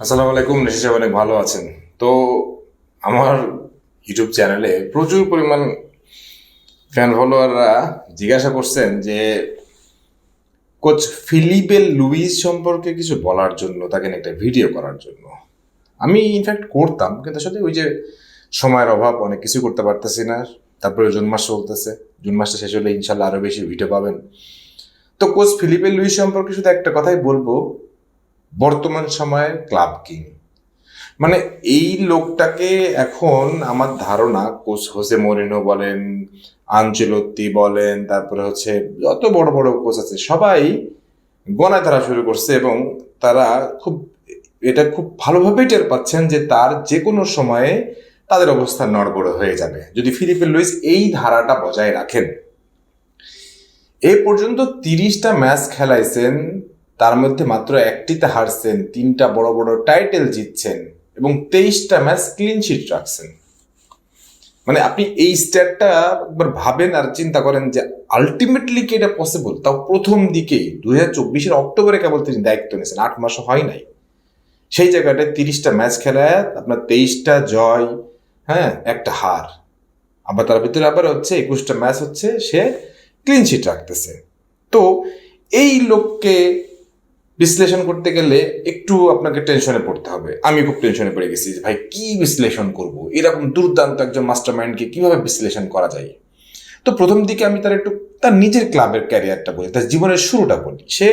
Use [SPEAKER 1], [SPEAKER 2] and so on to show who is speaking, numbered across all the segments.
[SPEAKER 1] আসসালামু আলাইকুম নিশি সাহেব অনেক ভালো আছেন। তো আমার ইউটিউব চ্যানেলে প্রচুর পরিমাণ ফ্যান ফলোয়াররা জিজ্ঞাসা করছেন যে, কোচ ফিলিপেল লুইস সম্পর্কে কিছু বলার জন্য, তাকে একটা ভিডিও করার জন্য। আমি ইনফ্যাক্ট করতাম, কিন্তু আসলে ওই যে সময়ের অভাব, অনেক কিছু করতে পারতেছি না। তারপরে জুন মাস চলতেছে, জুন মাসটা শেষ হলে ইনশাল্লাহ আরও বেশি ভিডিও পাবেন। তো কোচ ফিলিপেল লুইস সম্পর্কে শুধু একটা কথাই বলব বর্তমান সময়ে ক্লাব কিং। মানে এই লোকটাকে এখন আমার ধারণা, কোচ হোসে মরিনো বলেন, আঞ্চলত্তি বলেন, তারপরে হচ্ছে যত বড় বড় কোচ আছে, সবাই গণায় তারা শুরু করছে এবং তারা খুব, এটা খুব ভালোভাবেই টের পাচ্ছেন যে তার যে কোনো সময়ে তাদের অবস্থা নড়বড় হয়ে যাবে। যদি ফিলিপে লুইস এই ধারাটা বজায় রাখেন। এ পর্যন্ত তিরিশটা ম্যাচ খেলাইছেন তার মধ্যে মাত্র একটিতে হারছেন, তিনটা বড় বড় টাইটেল জিতছেন এবং তেইশটা ম্যাচ ক্লিন শিট রাখছেন। মানে আপনি এই স্ট্যাটটা একবার ভাবেন আর চিন্তা করেন যে আলটিমেটলি কি এটা পসিবল তাও প্রথম দিকেই দু হাজার চব্বিশের অক্টোবরে কেবল তিনি দায়িত্ব নিয়েছেন, আট মাসও হয় নাই। সেই জায়গাটায় তিরিশটা ম্যাচ খেলায় আপনার তেইশটা জয় হ্যাঁ একটা হার। আবার তার ভিতরে আবার হচ্ছে একুশটা ম্যাচ হচ্ছে, সে ক্লিন শিট রাখতেছে। তো এই লোককে বিশ্লেষণ করতে গেলে একটু আপনাকে টেনশনে পড়তে হবে। আমি খুব টেনশনে পড়ে গেছি যে, ভাই, কি বিশ্লেষণ করব? এরকম দুর্দান্ত একজন মাস্টার মাইন্ডকে কীভাবে বিশ্লেষণ করা যায়? তো প্রথম দিকে আমি তার একটু, তার নিজের ক্লাবের ক্যারিয়ারটা বলি, তার জীবনের শুরুটা বলি। সে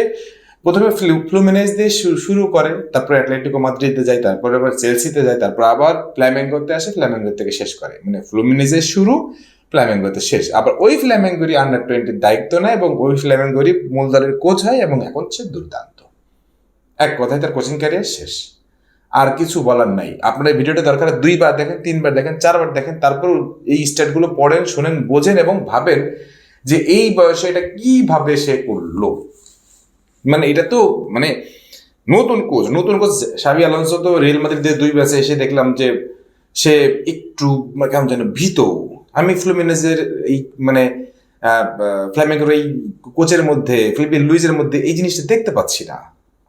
[SPEAKER 1] প্রথমে ফ্লু ফ্লুমিনেস দিয়ে শুরু করে, তারপরে অ্যাটলেটিকো মাদ্রিদে যায়, তারপরে আবার চেলসিতে যায়, তারপর আবার ফ্ল্যামেঙ্গোতে আসে ফ্ল্যামেঙ্গো থেকে শেষ করে। মানে ফ্লুমিনেসের শুরু ফ্ল্যামেঙ্গোতে শেষ। আবার ওই ফ্ল্যামেঙ্গোরই আন্ডার টোয়েন্টির দায়িত্ব নেয় এবং ওই ফ্ল্যামেঙ্গোরই মূলদলের কোচ হয় এবং এখন সে দুর্দান্ত। এক কথায় তার কোচিং ক্যারিয়ার শেষ। আর কিছু বলার নাই। আপনার এই ভিডিওটা দরকার দুইবার দেখেন, তিনবার দেখেন, চারবার দেখেন তারপর এই স্টেটগুলো পড়েন, শোনেন, বোঝেন এবং ভাবেন যে এই বয়সে এটা কীভাবে সে করল। মানে এটা তো মানে নতুন কোচ নতুন কোচ সাবি আলোনসো তো রিয়েল মাদ্রিদের দুই ম্যাচে এসে দেখলাম যে সে একটু মানে কেমন যেন ভীত। আমি ফ্লুমিনেজের এই মানে ফ্ল্যামেঙ্গোর এই কোচের মধ্যে ফিলিপিন লুইজের মধ্যে এই জিনিসটা দেখতে পাচ্ছি না।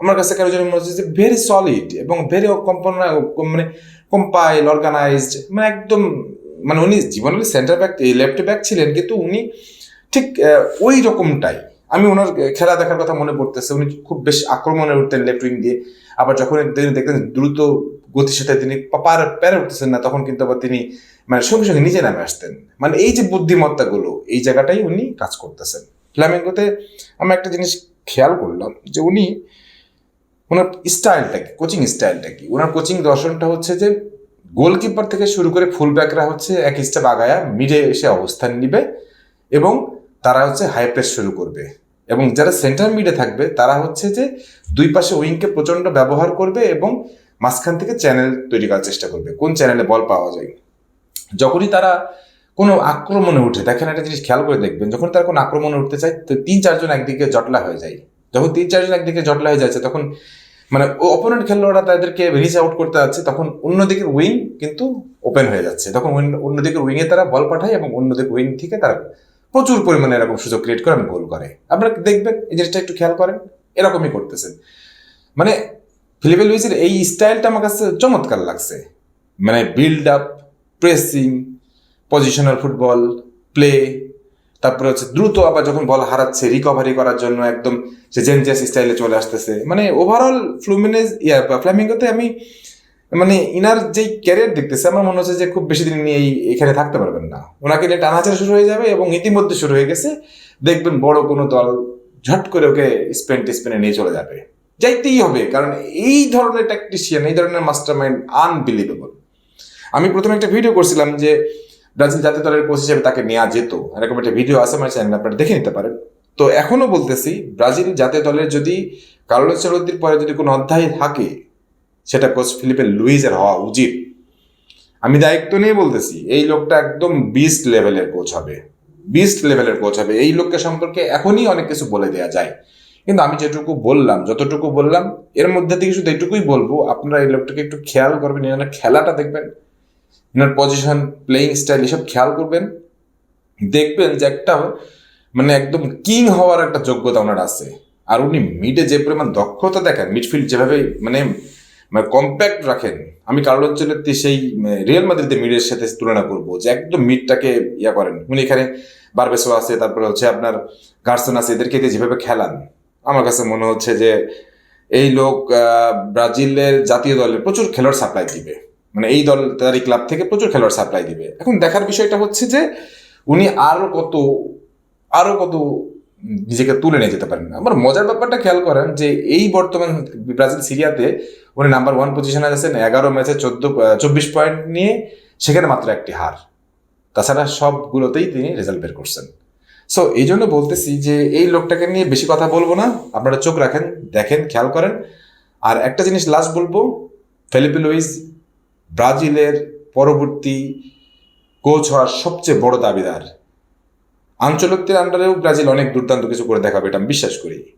[SPEAKER 1] আমার কাছে কেন যেন মনে হচ্ছে যে ভেরি সলিড এবং ভেরি কম্পনা মানে কম্পাইল অর্গানাইজড মানে একদম মানে উনি জীবনের সেন্টার ব্যাক লেফট ব্যাক ছিলেন, কিন্তু উনি ঠিক ওই রকমটাই। আমি ওনার খেলা দেখার কথা মনে পড়তেছে, উনি খুব বেশ আক্রমণে উঠতেন লেফট উইং দিয়ে। আবার যখন তিনি দেখতেন দ্রুত গতির সাথে তিনি পার, প্যারে উঠতেছেন না, তখন কিন্তু আবার তিনি মানে সঙ্গে সঙ্গে নিচে নামে আসতেন। মানে এই যে বুদ্ধিমত্তাগুলো, এই জায়গাটাই উনি কাজ করতেছেন। ফ্ল্যামেঙ্গোতে আমি একটা জিনিস খেয়াল করলাম যে উনি ওনার স্টাইলটা কি? কোচিং স্টাইলটা কি? ওনার কোচিং দর্শনটা হচ্ছে যে গোলকিপার থেকে শুরু করে ফুল ব্যাকরা হচ্ছে এক স্টেপ আগায়া মিডে এসে অবস্থান নিবে এবং তারা হচ্ছে হাই প্রেস শুরু করবে। এবং যারা সেন্টার মিডে থাকবে, তারা হচ্ছে যে দুই পাশে উইংকে প্রচণ্ড ব্যবহার করবে এবং মাঝখান থেকে চ্যানেল তৈরি করার চেষ্টা করবে। কোন চ্যানেলে বল পাওয়া যায়? যখনই তারা কোনো আক্রমণে উঠে, দেখেন একটা জিনিস খেয়াল করে দেখবেন, যখন তারা কোনো আক্রমণে উঠতে চায়, তো তিন চারজন একদিকে জটলা হয়ে যায়। যখন তিন চারজন একদিকে জটলা হয়ে যাচ্ছে, তখন মানে অপোনেন্ট খেলোয়াড়রা তাদেরকে রিচ আউট করতে যাচ্ছে, তখন অন্যদিকের উইং কিন্তু ওপেন হয়ে যাচ্ছে। তখন অন্য- অন্যদিকের উইংয়ে তারা বল পাঠায় এবং অন্যদিকে উইং থেকে তারা প্রচুর পরিমাণে এরকম সুযোগ ক্রিয়েট করে এবং গোল করে। আপনারা দেখবেন, এই জিনিসটা একটু খেয়াল করেন, এরকমই করতেছেন। মানে ফিলিপে লুইসের এই স্টাইলটা আমার কাছে চমৎকার লাগছে। মানে build up pressing positional football play তারপরে হচ্ছে দ্রুত আবার যখন বল হারাচ্ছে রিকভারি করার জন্য একদম সে জেনজিয়াস স্টাইলে চলে আসতেছে। মানে ওভারঅল ফ্লুমিনেজ ইয়া ফ্ল্যামিঙ্গোতে আমি মানে ইনার যেই ক্যারিয়ার দেখতেছে, আমার মনে হচ্ছে যে খুব বেশি দিন নিয়ে এখানে থাকতে পারবেন না। ওনাকে নিয়ে টানাচাড়া শুরু হয়ে যাবে এবং ইতিমধ্যে শুরু হয়ে গেছে। দেখবেন বড় কোনো দল ঝট করে ওকে স্পেন টিস্পেনে নিয়ে চলে যাবে। যাইতেই হবে, কারণ এই ধরনের ট্যাকটিশিয়ান এই ধরনের মাস্টার মাইন্ড আনবিলিভেবল আমি প্রথমে একটা ভিডিও করছিলাম যে ব্রাজিল জাতীয় দলের কোচ হিসেবে তাকে নেওয়া যেত। এরকম একটা ভিডিও আছে, আমার চ্যানেলে আপনারা দেখে নিতে পারেন। তো এখনও বলতেছি, ব্রাজিল জাতীয় দলের যদি কার্লোস চেলত্তির পরে যদি কোনো অধ্যায় থাকে, সেটা কোচ ফিলিপের লুইজের হওয়া উচিত। আমি দায়িত্ব নিয়ে বলতেছি, এই লোকটা একদম বিস্ট লেভেলের কোচ হবে। বিস্ট লেভেলের কোচ হবে। এই লোককে সম্পর্কে এখনই অনেক কিছু বলে দেওয়া যায়। কিন্তু আমি যেটুকু বললাম, যতটুকু বললাম, এর মধ্যে থেকে শুধু এটুকুই বলব, আপনারা এই লোকটাকে একটু খেয়াল করবেন এনার খেলাটা দেখবেন। এনার পজিশন প্লেয়িং স্টাইল এসব খেয়াল করবেন। দেখবেন যে একটা মানে একদম কিং হওয়ার একটা যোগ্যতা ওনার আছে। আর উনি মিডে যে পরিমাণ দক্ষতা দেখেন মিডফিল্ড যেভাবে মানে মানে কম্প্যাক্ট রাখেন, আমি কার্লো অঞ্চলের সেই রিয়েল মাদ্রিদের মিডের সাথে তুলনা করব, যে একদম মিডটাকে ইয়া করেন। উনি এখানে বারবেসো আছে, তারপরে হচ্ছে আপনার গার্সন আছে, এদেরকে যেভাবে খেলান। আমার কাছে মনে হচ্ছে যে, এই লোক ব্রাজিলের জাতীয় দলের প্রচুর খেলোয়াড় সাপ্লাই দিবে। মানে এই দল তার এই ক্লাব থেকে প্রচুর খেলোয়াড় সাপ্লাই দিবে। এখন দেখার বিষয়টা হচ্ছে যে, উনি আরও কত আরও কত নিজেকে তুলে নিয়ে যেতে পারেন আমার মজার ব্যাপারটা খেয়াল করেন যে, এই বর্তমান ব্রাজিল সিরিয়াতে উনি নাম্বার ওয়ান পজিশনে আছেন এগারো ম্যাচে চোদ্দ চব্বিশ পয়েন্ট নিয়ে সেখানে মাত্র একটি হার। তাছাড়া সবগুলোতেই তিনি রেজাল্ট বের করছেন। সো এই জন্য বলতেছি যে, এই লোকটাকে নিয়ে বেশি কথা বলব না। আপনারা চোখ রাখেন, দেখেন, খেয়াল করেন। আর একটা জিনিস লাস্ট বলব, ফেলিপি লুইস ব্রাজিলের পরবর্তী কোচ হওয়ার সবচেয়ে বড় দাবিদার। আঞ্চলিকদের আন্ডারেও ব্রাজিল অনেক দুর্দান্ত কিছু করে দেখাবে এটা আমি বিশ্বাস করি।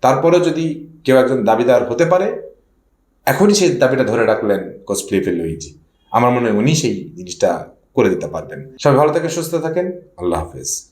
[SPEAKER 1] তারপরেও যদি কেউ একজন দাবিদার হতে পারে, এখনই সেই দাবিটা ধরে রাখলেন কোচ ফিলিপে লুইজি। আমার মনে হয় উনি সেই জিনিসটা করে দিতে পারবেন। সবাই ভালো থাকেন, সুস্থ থাকেন, আল্লাহ হাফেজ।